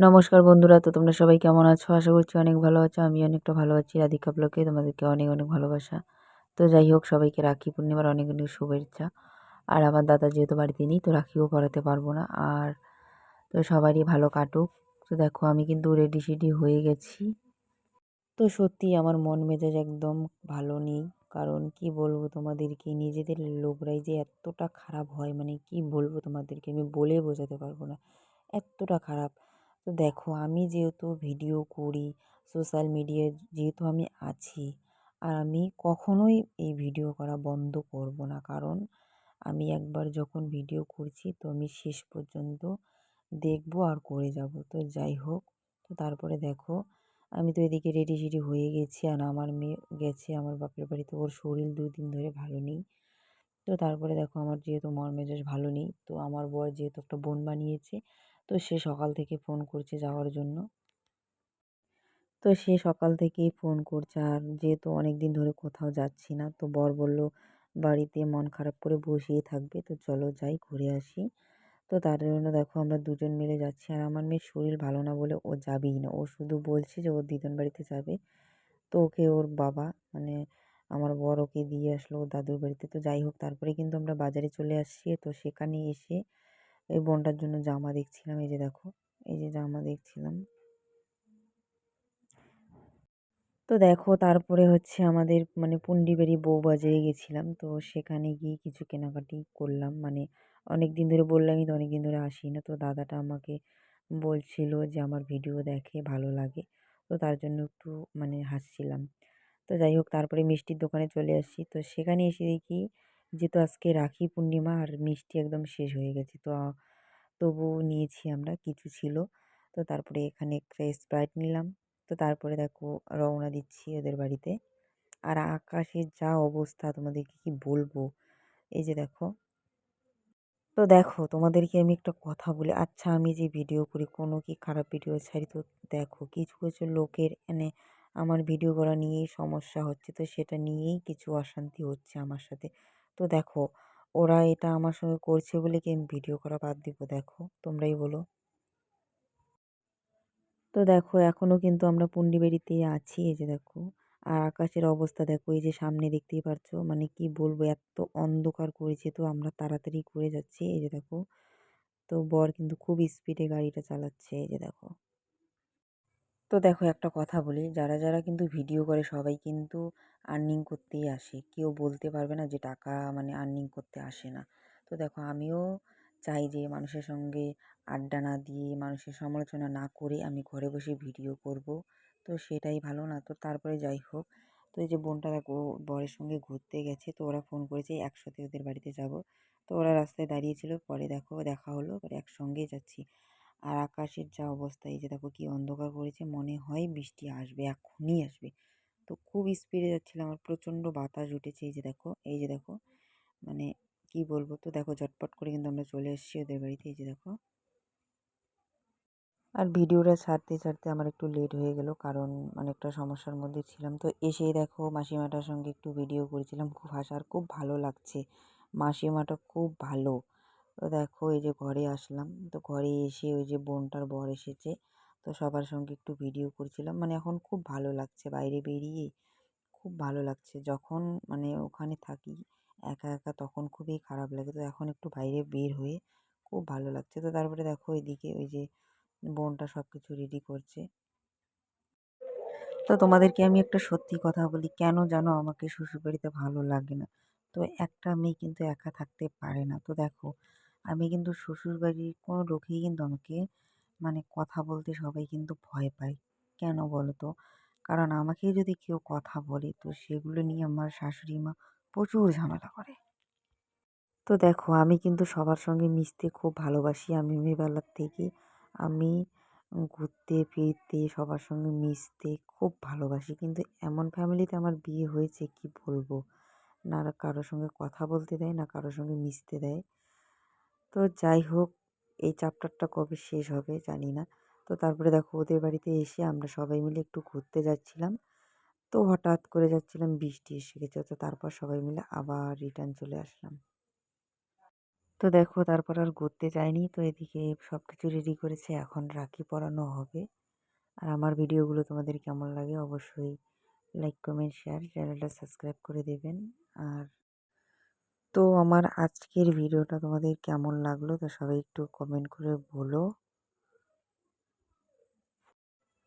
নমস্কার বন্ধুরা, তো তোমরা সবাই কেমন আছো? আশা করছি অনেক ভালো আছো আমি অনেকটা ভালো আছি। রাধিকা ব্লকে তোমাদেরকে অনেক অনেক ভালোবাসা। তো যাই হোক, সবাইকে রাখি। পূর্ণিমার অনেক অনেক শুভেচ্ছা। আর আমার দাদা যেহেতু বাড়িতে নেই, তো রাখিও পরাতে পারব না। আর তো সবারই ভালো কাটুক। তো দেখো, আমি কিন্তু রেডি সেডি হয়ে গেছি। তো সত্যি আমার মন মেজাজ একদম ভালো নেই। কারণ কি বলব তোমাদেরকে, নিজেদের লোকরাই যে এতটা খারাপ হয় মানে কি বলব তোমাদেরকে, আমি বলে বোঝাতে পারব না। এতটা খারাপ। তো দেখো, আমি যেহেতু ভিডিও করি, সোশ্যাল মিডিয়ায় যেহেতু আমি আছি, আর আমি কখনোই এই ভিডিও করা বন্ধ করব না। কারণ আমি একবার যখন ভিডিও করছি, তো আমি শেষ পর্যন্ত দেখব আর করে যাব। তো যাই হোক, তো তারপরে দেখো, আমি তো এদিকে রেডি সেডি হয়ে গেছি, আর আমার মেয়ে গেছে আমার বাপের বাড়িতে। ওর শরীর দুই দিন ধরে ভালো নেই। তো তারপরে দেখো, আমার যেহেতু মন মেজাজ ভালো নেই, তো আমার বর যেহেতু একটা বোন বানিয়েছে তো সে সকাল থেকে ফোন করছে যাওয়ার জন্য। তো সে সকাল থেকেই ফোন করছে আর যেহেতু অনেক দিন ধরে কোথাও যাচ্ছি না, তো বর বলল, বাড়িতে মন খারাপ করে বসিয়ে থাকবে, তো চলো যাই ঘুরে আসি। তো তার জন্য দেখো আমরা দুজন মিলে যাচ্ছি আর আমার মেয়ের শরীর ভালো না বলে ও যাবেই না। ও শুধু বলছে যে ওর দিদন বাড়িতে যাবে। তো ওকে ওর বাবা মানে আমার বর ওকে দিয়ে আসলো দাদুর বাড়িতে। তো যাই হোক, তারপরে কিন্তু আমরা বাজারে চলে আসছি। তো সেখানে এসে এই বোনটার জন্য জামা দেখছিলাম, এই যে দেখো, এই যে জামা দেখছিলাম। তো দেখো, তারপরে হচ্ছে আমাদের মানে পুন্ডিবাড়ি বউবাজারে গেছিলাম, তো সেখানে গিয়ে কিছু কেনাকাটি করলাম। মানে অনেক দিন ধরে বললামই তো অনেক দিন ধরে আসি না তো দাদাটা আমাকে বলছিল যে আমার ভিডিও দেখে ভালো লাগে, তো তার জন্য একটু মানে হাসছিলাম। তো যাই হোক, তারপরে মিষ্টির দোকানে চলে আসছি তো সেখানে এসে দেখি যেহেতু আজকে রাখি পূর্ণিমা আর মিষ্টি একদম শেষ হয়ে গেছে, তো তবুও নিয়েছি আমরা কিছু ছিল। তো তারপরে এখানে একটা স্প্রাইট নিলাম। তো তারপরে দেখো রওনা দিচ্ছি ওদের বাড়িতে। আর আকাশের যা অবস্থা তোমাদেরকে কি বলব? এই যে দেখো। তো দেখো তোমাদেরকে আমি একটা কথা বলি আচ্ছা আমি যে ভিডিও করি কোনো কি খারাপ ভিডিও ছাড়ি তো দেখো কিছু কিছু লোকের মানে আমার ভিডিও করা নিয়েই সমস্যা হচ্ছে, তো সেটা নিয়েই কিছু অশান্তি হচ্ছে আমার সাথে। তো দেখো, ওরা এটা আমার সঙ্গে করছে বলে কি আমি ভিডিও করা বাদ দিব? দেখো, তোমরাই বলো। তো দেখো এখনও কিন্তু আমরা পুন্ডিবেড়িতেই আছি, এই যে দেখো। আর আকাশের অবস্থা দেখো, এই যে সামনে দেখতেই পারছ মানে কি বলব, এত অন্ধকার করেছে তো, আমরা তাড়াতাড়ি করে যাচ্ছি, এই যে দেখো। তো বর কিন্তু খুব স্পিডে গাড়িটা চালাচ্ছে, এই যে দেখো। তো দেখো একটা কথা বলি, যারা যারা কিন্তু ভিডিও করে সবাই কিন্তু আর্নিং করতেই আসে। কেউ বলতে পারবে না যে টাকা মানে আর্নিং করতে আসে না। তো দেখো আমিও চাই যে মানুষের সঙ্গে আড্ডা না দিয়ে, মানুষের সমালোচনা না করে আমি ঘরে বসে ভিডিও করব। তো সেটাই ভালো না। তো তারপরে যাই হোক, তো এই যে বোনটা দেখো বরের সঙ্গে ঘুরতে গেছে, তো ওরা ফোন করেছে একসাথে ওদের বাড়িতে যাব। তো ওরা রাস্তায় দাঁড়িয়েছিল পরে দেখো দেখা হলো, পরে একসঙ্গেই যাচ্ছি। আর আকাশের যা অবস্থা, এই যে দেখো কি অন্ধকার করেছে, মনে হয় বৃষ্টি আসবে, এখনই আসবে। তো খুব স্পিডে যাচ্ছিলাম, আর প্রচণ্ড বাতাস উঠেছে, এই যে দেখো, এই যে দেখো মানে কি বলব তো, দেখো ঝটপট করে কিন্তু আমরা চলে এসেছি ওদের বাড়িতে, এই যে দেখো। আর ভিডিওটা ছাড়তে ছাড়তে আমার একটু লেট হয়ে গেল, কারণ অনেকটা সমস্যার মধ্যে ছিলাম। তো এসেই দেখো, মাসিমাটার সঙ্গে একটু ভিডিও করেছিলাম, খুব হাসার, খুব ভালো লাগছে। মাসিমাটা খুব ভালো। তো দেখো এই যে ঘরে আসলাম। তো ঘরে এসে ওই যে বোনটার বর এসেছে। তো সবার সঙ্গে একটু ভিডিও করছিলাম। মানে এখন খুব ভালো লাগছে বাইরে বেরিয়ে। খুব ভালো লাগছে। যখন মানে ওখানে থাকি, একা একা তখন খুবই খারাপ লাগে। তো এখন একটু বাইরে বের হয়ে খুব ভালো লাগছে। তো তারপরে দেখো এদিকে ওই যে বোনটা সব কিছু রেডি করছে। তো তোমাদেরকে আমি একটা সত্যি কথা বলি, কেন জানো আমাকে শ্বশুরবাড়িতে ভালো লাগে না? তো একটা মেয়ে কিন্তু একা থাকতে পারে না। তো দেখো আমি কিন্তু শ্বশুরবাড়ির কোনো লোকেই কিন্তু আমাকে মানে কথা বলতে সবাই কিন্তু ভয় পায়। কেন বলো তো কারণ আমাকে যদি কেউ কথা বলে, তো সেগুলো নিয়ে আমার শাশুড়ি মা প্রচুর ঝামেলা করে। তো দেখো, আমি কিন্তু সবার সঙ্গে মিশতে খুব ভালোবাসি। আমি মেয়েবেলার থেকে আমি ঘুরতে, ফিরতে, সবার সঙ্গে মিশতে খুব ভালোবাসি। কিন্তু এমন ফ্যামিলিতে আমার বিয়ে হয়েছে, কি বলব? না কারোর সঙ্গে কথা বলতে দেয়, না কারোর সঙ্গে মিশতে দেয়। তো যাই হোক, এই চ্যাপ্টারটা কবে শেষ হবে জানি না। তো তারপরে দেখো ওদের বাড়িতে এসে আমরা সবাই মিলে একটু ঘুরতে যাচ্ছিলাম। তো হঠাৎ করে যাচ্ছিলাম, বৃষ্টি এসে গেছে, তো তারপর সবাই মিলে আবার রিটার্ন চলে আসলাম। তো দেখো তারপর আর ঘুরতে যাইনি, তো এদিকে সব কিছু রেডি করেছে, এখন রাখি পরানো হবে। আর আমার ভিডিওগুলো তোমাদের কেমন লাগে অবশ্যই লাইক কমেন্ট শেয়ার চ্যানেলটা সাবস্ক্রাইব করে দেবেন। আর তো আমার আজকের ভিডিওটা তোমাদের কেমন লাগল তো সবাই একটু কমেন্ট করে বলো।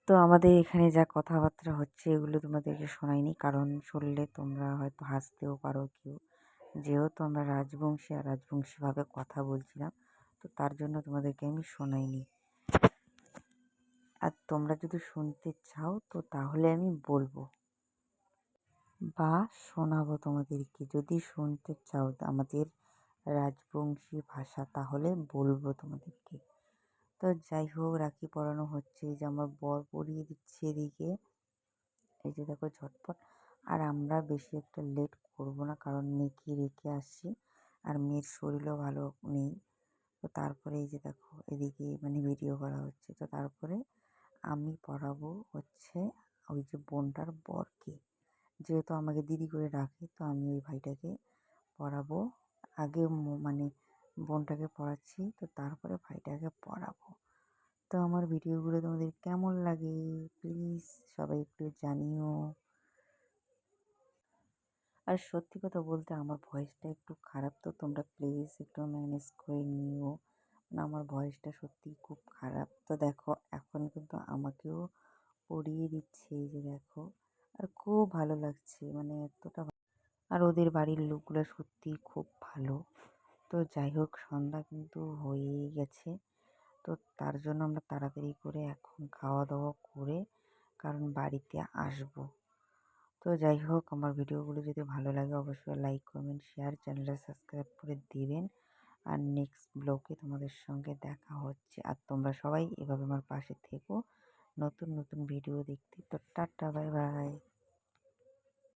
তো আমাদের এখানে যা কথাবার্তা হচ্ছে এগুলো তোমাদেরকে শোনাইনি, কারণ শুনলে তোমরা হয়তো হাসতেও পারো কেউ। যেহেতু আমরা রাজবংশী আর রাজবংশীভাবে কথা বলছিলাম তো তার জন্য তোমাদেরকে আমি শোনাইনি। আর তোমরা যদি শুনতে চাও তো তাহলে আমি বলব। বা শোনাবো তোমাদেরকে। যদি শুনতে চাও আমাদের রাজবংশী ভাষা, তাহলে বলব তোমাদেরকে। তো যাই হোক, রাখি পরানো হচ্ছে। যে আমার বর পরিয়ে দিচ্ছে এদিকে। এই যে দেখো ঝটপট। আর আমরা বেশি একটা লেট করব না, কারণ মেয়েকে রেখে আসছি আর মেয়ের শরীরও ভালো নেই। তো তারপরে এই যে দেখো, এদিকে মানে ভিডিও করা হচ্ছে। তো তারপরে আমি পড়াবো হচ্ছে ওই যে বোনটার বরকে। যেহেতু আমাকে দিদি করে ডাকে তো আমি ওই ভাইটাকে পড়াবো। আগে মানে বোনটাকে পড়াচ্ছি, তো তারপরে ভাইটাকে পড়াবো। তো আমার ভিডিওগুলো তোমাদের কেমন লাগে? প্লিজ সবাই একটু জানিও। আর সত্যি কথা বলতে আমার ভয়েসটা একটু খারাপ, তো তোমরা প্লিজ একটু ম্যানেজ করে নিও। না আমার ভয়েসটা সত্যিই খুব খারাপ। তো দেখো, এখন কিন্তু আমাকেও পড়িয়ে দিচ্ছে, এই যে দেখো। আর খুব ভালো লাগছে মানে এতটা আর ওদের বাড়ির লোকগুলো সত্যিই খুব ভালো। তো যাই হোক, সন্ধ্যা কিন্তু হয়েই গেছে। তো তার জন্য আমরা তাড়াতাড়ি করে এখন খাওয়া দাওয়া করে কারণ বাড়িতে আসব। তো যাই হোক, আমার ভিডিওগুলো যদি ভালো লাগে অবশ্যই লাইক কমেন্ট শেয়ার চ্যানেলটা সাবস্ক্রাইব করে দিবেন। আর নেক্সট ব্লগে তোমাদের সঙ্গে দেখা হচ্ছে। আর তোমরা সবাই এভাবে আমার পাশে থেকো। নতুন নতুন ভিডিও দেখতে। তো টাটা বাই বাই